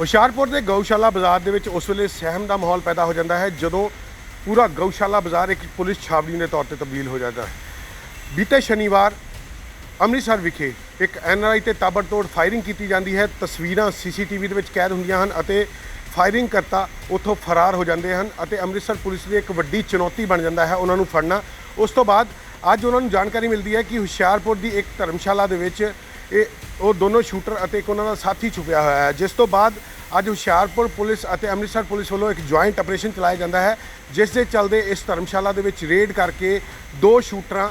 ਹੁਸ਼ਿਆਰਪੁਰ ਦੇ ਗਊਸ਼ਾਲਾ ਬਾਜ਼ਾਰ ਦੇ ਵਿੱਚ ਉਸ ਵੇਲੇ ਸਹਿਮ ਦਾ ਮਾਹੌਲ ਪੈਦਾ ਹੋ ਜਾਂਦਾ ਹੈ, ਜਦੋਂ ਪੂਰਾ ਗਊਸ਼ਾਲਾ ਬਾਜ਼ਾਰ ਇੱਕ ਪੁਲਿਸ ਛਾਵਣੀ ਦੇ ਤੌਰ ਤੇ ਤਬਦੀਲ ਹੋ ਜਾਂਦਾ ਹੈ। ਬੀਤੇ ਸ਼ਨੀਵਾਰ ਅੰਮ੍ਰਿਤਸਰ ਵਿਖੇ ਇੱਕ ਐਨਆਰਆਈ ਤੇ ਤਾਬੜਤੋੜ ਫਾਇਰਿੰਗ ਕੀਤੀ ਜਾਂਦੀ ਹੈ। ਤਸਵੀਰਾਂ ਸੀਸੀਟੀਵੀ ਦੇ ਵਿੱਚ ਕੈਦ ਹੁੰਦੀਆਂ ਹਨ ਅਤੇ ਫਾਇਰਿੰਗ ਕਰਤਾ ਉੱਥੋਂ ਫਰਾਰ ਹੋ ਜਾਂਦੇ ਹਨ ਅਤੇ ਅੰਮ੍ਰਿਤਸਰ ਪੁਲਿਸ ਲਈ ਇੱਕ ਵੱਡੀ ਚੁਣੌਤੀ ਬਣ ਜਾਂਦਾ ਹੈ, ਉਹਨਾਂ ਨੂੰ ਫੜਨਾ। ਉਸ ਤੋਂ ਬਾਅਦ ਅੱਜ ਉਹਨਾਂ ਨੂੰ ਜਾਣਕਾਰੀ ਮਿਲਦੀ ਹੈ ਕਿ ਹੁਸ਼ਿਆਰਪੁਰ ਦੀ ਇੱਕ ਧਰਮਸ਼ਾਲਾ ਦੇ ਵਿੱਚ ਇਹ ਉਹ ਦੋਨੋਂ ਸ਼ੂਟਰ ਅਤੇ ਇੱਕ ਉਹਨਾਂ ਦਾ ਸਾਥੀ ਛੁਪਿਆ ਹੋਇਆ ਹੈ। ਜਿਸ ਤੋਂ ਬਾਅਦ ਅੱਜ ਹੁਸ਼ਿਆਰਪੁਰ ਪੁਲਿਸ ਅਤੇ ਅੰਮ੍ਰਿਤਸਰ ਪੁਲਿਸ ਵੱਲੋਂ ਇੱਕ ਜੁਆਇੰਟ ਆਪਰੇਸ਼ਨ ਚਲਾਇਆ ਜਾਂਦਾ ਹੈ, ਜਿਸ ਦੇ ਚੱਲਦੇ ਇਸ ਧਰਮਸ਼ਾਲਾ ਦੇ ਵਿੱਚ ਰੇਡ ਕਰਕੇ ਦੋ ਸ਼ੂਟਰਾਂ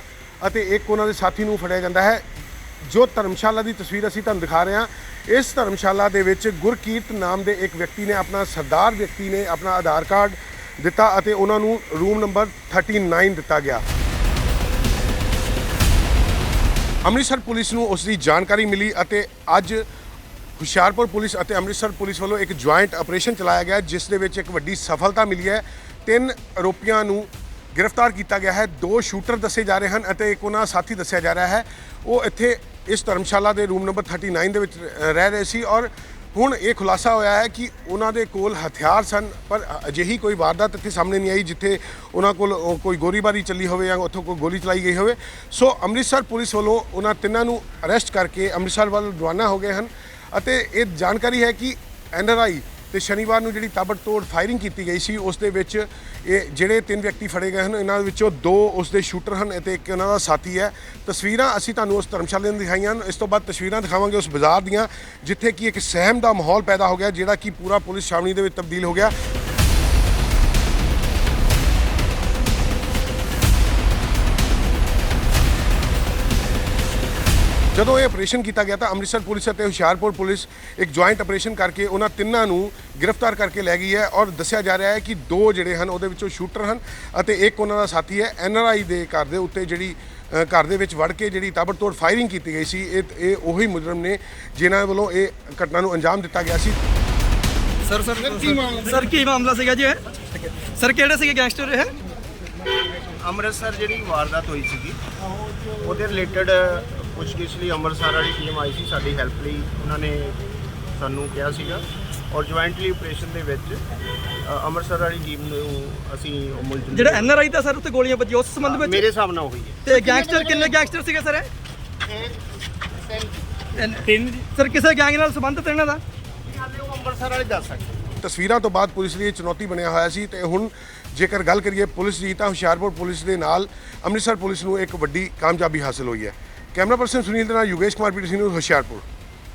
ਅਤੇ ਇੱਕ ਉਹਨਾਂ ਦੇ ਸਾਥੀ ਨੂੰ ਫੜਿਆ ਜਾਂਦਾ ਹੈ। ਜੋ ਧਰਮਸ਼ਾਲਾ ਦੀ ਤਸਵੀਰ ਅਸੀਂ ਤੁਹਾਨੂੰ ਦਿਖਾ ਰਹੇ ਹਾਂ, ਇਸ ਧਰਮਸ਼ਾਲਾ ਦੇ ਵਿੱਚ ਗੁਰਕੀਰਤ ਨਾਮ ਦੇ ਇੱਕ ਵਿਅਕਤੀ ਨੇ ਆਪਣਾ ਸਰਦਾਰ ਵਿਅਕਤੀ ਨੇ ਆਪਣਾ ਆਧਾਰ ਕਾਰਡ ਦਿੱਤਾ ਅਤੇ ਉਹਨਾਂ ਨੂੰ ਰੂਮ ਨੰਬਰ 39 ਦਿੱਤਾ ਗਿਆ। ਅੰਮ੍ਰਿਤਸਰ ਪੁਲਿਸ ਨੂੰ ਉਸ ਦੀ ਜਾਣਕਾਰੀ ਮਿਲੀ ਅਤੇ ਅੱਜ ਹੁਸ਼ਿਆਰਪੁਰ ਪੁਲਿਸ ਅਤੇ ਅੰਮ੍ਰਿਤਸਰ ਪੁਲਿਸ ਵੱਲੋਂ ਇੱਕ ਜੁਆਇੰਟ ਆਪਰੇਸ਼ਨ ਚਲਾਇਆ ਗਿਆ, ਜਿਸ ਦੇ ਵਿੱਚ ਇੱਕ ਵੱਡੀ ਸਫਲਤਾ ਮਿਲੀ ਹੈ। ਤਿੰਨ ਆਰੋਪੀਆਂ ਨੂੰ ਗ੍ਰਿਫਤਾਰ ਕੀਤਾ ਗਿਆ ਹੈ। ਦੋ ਸ਼ੂਟਰ ਦੱਸੇ ਜਾ ਰਹੇ ਹਨ ਅਤੇ ਇੱਕ ਉਹਨਾਂ ਦਾ ਸਾਥੀ ਦੱਸਿਆ ਜਾ ਰਿਹਾ ਹੈ। ਉਹ ਇੱਥੇ ਇਸ ਧਰਮਸ਼ਾਲਾ ਦੇ ਰੂਮ ਨੰਬਰ 39 ਦੇ ਵਿੱਚ ਰਹਿ ਰਹੇ ਸੀ ਔਰ ਹੁਣ ਇਹ ਖੁਲਾਸਾ ਹੋਇਆ ਹੈ ਕਿ ਉਹਨਾਂ ਦੇ ਕੋਲ ਹਥਿਆਰ ਸਨ, ਪਰ ਅਜਿਹੀ ਕੋਈ ਵਾਰਦਾਤ ਇੱਥੇ ਸਾਹਮਣੇ ਨਹੀਂ ਆਈ ਜਿੱਥੇ ਉਹਨਾਂ ਕੋਲ ਕੋਈ ਗੋਲੀਬਾਰੀ ਚੱਲੀ ਹੋਵੇ ਜਾਂ ਉੱਥੋਂ ਕੋਈ ਗੋਲੀ ਚਲਾਈ ਗਈ ਹੋਵੇ। ਸੋ ਅੰਮ੍ਰਿਤਸਰ ਪੁਲਿਸ ਵੱਲੋਂ ਉਹਨਾਂ ਤਿੰਨਾਂ ਨੂੰ ਅਰੈਸਟ ਕਰਕੇ ਅੰਮ੍ਰਿਤਸਰ ਵੱਲ ਰਵਾਨਾ ਹੋ ਗਏ ਹਨ। ਅਤੇ ਇਹ ਜਾਣਕਾਰੀ ਹੈ ਕਿ ਐਨਆਰਆਈ ਤੇ ਸ਼ਨੀਵਾਰ ਨੂੰ ਜਿਹੜੀ ਤਾਬੜਤੋੜ ਫਾਇਰਿੰਗ ਕੀਤੀ ਗਈ ਸੀ, ਉਸ ਦੇ ਵਿੱਚ ਇਹ ਜਿਹੜੇ ਤਿੰਨ ਵਿਅਕਤੀ ਫੜੇ ਗਏ ਹਨ, ਇਹਨਾਂ ਵਿੱਚੋਂ ਦੋ ਉਸ ਦੇ ਸ਼ੂਟਰ ਹਨ ਅਤੇ ਇੱਕ ਉਹਨਾਂ ਦਾ ਸਾਥੀ ਹੈ। ਤਸਵੀਰਾਂ ਅਸੀਂ ਤੁਹਾਨੂੰ ਉਸ ਧਰਮਸ਼ਾਲੇ ਦੀਆਂ ਦਿਖਾਈਆਂ ਹਨ। ਇਸ ਤੋਂ ਬਾਅਦ ਤਸਵੀਰਾਂ ਦਿਖਾਵਾਂਗੇ ਉਸ ਬਾਜ਼ਾਰ ਦੀਆਂ, ਜਿੱਥੇ ਕਿ ਇੱਕ ਸਹਿਮ ਦਾ ਮਾਹੌਲ ਪੈਦਾ ਹੋ ਗਿਆ, ਜਿਹੜਾ ਕਿ ਪੂਰਾ ਪੁਲਿਸ ਛਾਵਣੀ ਦੇ ਵਿੱਚ ਤਬਦੀਲ ਹੋ ਗਿਆ। ਜਦੋਂ ਇਹ ਆਪਰੇਸ਼ਨ ਕੀਤਾ ਗਿਆ ਤਾਂ ਅੰਮ੍ਰਿਤਸਰ ਪੁਲਿਸ ਅਤੇ ਹੁਸ਼ਿਆਰਪੁਰ ਪੁਲਿਸ ਇੱਕ ਜੁਆਇੰਟ ਆਪਰੇਸ਼ਨ ਕਰਕੇ ਉਹਨਾਂ ਤਿੰਨਾਂ ਨੂੰ ਗ੍ਰਿਫਤਾਰ ਕਰਕੇ ਲੈ ਗਈ ਹੈ ਔਰ ਦੱਸਿਆ ਜਾ ਰਿਹਾ ਹੈ ਕਿ ਦੋ ਜਿਹੜੇ ਹਨ ਉਹਦੇ ਵਿੱਚੋਂ ਸ਼ੂਟਰ ਹਨ ਅਤੇ ਇੱਕ ਉਹਨਾਂ ਦਾ ਸਾਥੀ ਹੈ ਐਨਆਰਆਈ ਦੇ ਘਰ ਦੇ ਉੱਤੇ ਜਿਹੜੀ ਘਰ ਦੇ ਵਿੱਚ ਵੜ ਕੇ ਜਿਹੜੀ ਤਾਬੜਤੋੜ ਫਾਇਰਿੰਗ ਕੀਤੀ ਗਈ ਸੀ ਇਹ ਇਹ ਉਹੀ ਮੁਜਰਮ ਨੇ ਜਿਨ੍ਹਾਂ ਵੱਲੋਂ ਇਹ ਘਟਨਾ ਨੂੰ ਅੰਜਾਮ ਦਿੱਤਾ ਗਿਆ ਸੀ। ਸਰ ਸਰ ਸਰ ਕੀ ਮਾਮਲਾ ਸੀਗਾ ਜੀ ਸਰ ਕਿਹੜੇ ਸੀਗੇ ਗੈਂਗਸਟਰ ਇਹ? ਅੰਮ੍ਰਿਤਸਰ ਜਿਹੜੀ ਵਾਰਦਾਤ ਹੋਈ ਸੀਗੀ ਉਹਦੇ ਰਿਲੇਟਡ ਪੁੱਛਗਿੱਛ ਲਈ ਅੰਮ੍ਰਿਤਸਰ ਵਾਲੀ ਟੀਮ ਆਈ ਸੀ ਸਾਡੀ ਹੈਲਪ ਲਈ। ਉਹਨਾਂ ਨੇ ਸਾਨੂੰ ਕਿਹਾ ਸੀਗਾ। ਔਰ ਜੁਆਇੰਟਲੀ ਆਪਰੇਸ਼ਨ ਦੇ ਵਿੱਚ ਅ, ਅੰਮ੍ਰਿਤਸਰ ਵਾਲੀ ਟੀਮ ਨੂੰ ਅਸੀਂ ਉਹ ਮੁਲਜ਼ਮ ਜਿਹੜਾ ਐਨਆਰਆਈ ਦਾ ਸਰ ਉੱਤੇ ਗੋਲੀਆਂ ਵੱਜੀਆਂ ਉਸ ਸੰਬੰਧ ਵਿੱਚ? ਮੇਰੇ ਹਿਸਾਬ ਨਾਲ ਹੋਈ ਹੈ। ਤੇ ਗੈਂਗਸਟਰ ਕਿੰਨੇ ਗੈਂਗਸਟਰ ਸੀਗੇ ਸਰ ਇਹ? ਤਿੰਨ। ਸਰ ਕਿਸੇ ਗੈਂਗ ਨਾਲ ਸੰਬੰਧਿਤ ਇਹਨਾਂ ਦਾ? ਉਹ ਅੰਮ੍ਰਿਤਸਰ ਵਾਲੇ ਦੱਸ ਸਕਦੇ ਤਸਵੀਰਾਂ ਤੋਂ ਬਾਅਦ ਪੁਲਿਸ ਲਈ ਇਹ ਚੁਣੌਤੀ ਬਣਿਆ ਹੋਇਆ ਸੀ ਤੇ ਹੁਣ ਜੇਕਰ ਗੱਲ ਕਰੀਏ ਪੁਲਿਸ ਦੀ ਤਾਂ ਹੁਸ਼ਿਆਰਪੁਰ ਪੁਲਿਸ ਦੇ ਨਾਲ ਅੰਮ੍ਰਿਤਸਰ ਪੁਲਿਸ ਨੂੰ ਇੱਕ ਵੱਡੀ ਕਾਮਯਾਬੀ ਹਾਸਲ ਹੋਈ ਹੈ। ਕੈਮਰਾ ਪਰਸਨ ਸੁਨੀਲ ਦੇ ਨਾਲ ਯੋਗੇਸ਼ ਕੁਮਾਰ ਪੀਟੀਸੀ ਨੂੰ ਹੁਸ਼ਿਆਰਪੁਰ